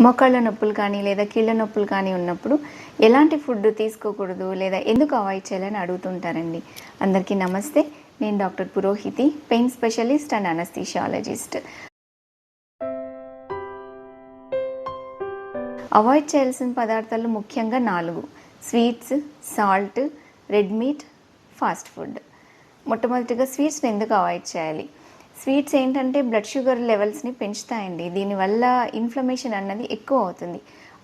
మొక్కళ్ళ నొప్పులు కానీ లేదా కీళ్ళ నొప్పులు కానీ ఉన్నప్పుడు ఎలాంటి ఫుడ్ తీసుకోకూడదు లేదా ఎందుకు అవాయిడ్ చేయాలని అడుగుతుంటారండి. అందరికీ నమస్తే. నేను doctor Purohiti pain specialist and anaesthesiologist. Avoid చేయాల్సిన పదార్థాలు ముఖ్యంగా నాలుగు. Sweets salt red meat fast food. మొట్టమొదటిగా స్వీట్స్ని ఎందుకు అవాయిడ్ చేయాలి? స్వీట్స్ ఏంటంటే బ్లడ్ షుగర్ లెవెల్స్ని పెంచుతాయండి. దీనివల్ల ఇన్ఫ్లమేషన్ అన్నది ఎక్కువ అవుతుంది.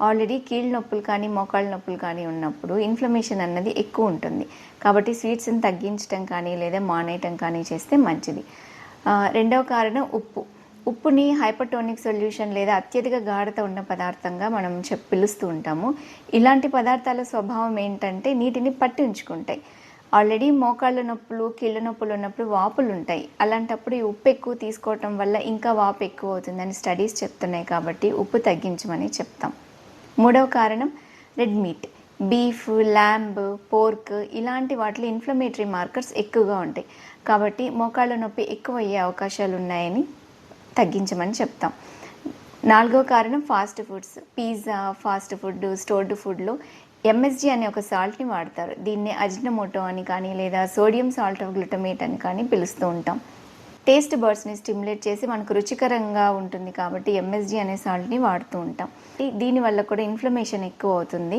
ఆల్రెడీ కీళ్ళ నొప్పులు కానీ మోకాళ్ళ నొప్పులు కానీ ఉన్నప్పుడు ఇన్ఫ్లమేషన్ అన్నది ఎక్కువ ఉంటుంది. కాబట్టి స్వీట్స్ని తగ్గించడం కానీ లేదా మానేయటం కానీ చేస్తే మంచిది. రెండవ కారణం ఉప్పు. ఉప్పుని హైపర్టోనిక్ సొల్యూషన్ లేదా అత్యధిక గాఢత ఉన్న పదార్థంగా మనం చెప్ పిలుస్తూ ఉంటాము. ఇలాంటి పదార్థాల స్వభావం ఏంటంటే నీటిని పట్టి ఉంచుకుంటాయి ఆల్రెడీ మోకాళ్ళ నొప్పులు కీళ్ళ నొప్పులు ఉన్నప్పుడు వాపులు ఉంటాయి. అలాంటప్పుడు ఈ ఉప్పు ఎక్కువ తీసుకోవటం వల్ల ఇంకా వాపు ఎక్కువ అవుతుందని స్టడీస్ చెప్తున్నాయి కాబట్టి ఉప్పు తగ్గించమని చెప్తాం. మూడవ కారణం red meat beef lamb pork ఇలాంటి వాటిలో ఇన్ఫ్లమేటరీ మార్కర్స్ ఎక్కువగా ఉంటాయి. కాబట్టి మోకాళ్ళ నొప్పి ఎక్కువ అయ్యే అవకాశాలు ఉన్నాయని తగ్గించమని చెప్తాం. నాలుగో కారణం fast foods pizza fast food stored ఫుడ్లో ఎంఎస్జి అనే ఒక సాల్ట్ని వాడతారు. దీన్ని అజినమోటో అని కానీ లేదా సోడియం సాల్ట్ ఆఫ్ గ్లూటమేట్ అని కానీ పిలుస్తూ ఉంటాం. టేస్ట్ బర్డ్స్ని స్టిమ్యులేట్ చేసి మనకు రుచికరంగా ఉంటుంది కాబట్టి ఎంఎస్జి అనే సాల్ట్ని వాడుతూ ఉంటాం. దీనివల్ల కూడా ఇన్ఫ్లమేషన్ ఎక్కువ అవుతుంది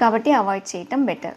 కాబట్టి అవాయిడ్ చేయటం బెటర్.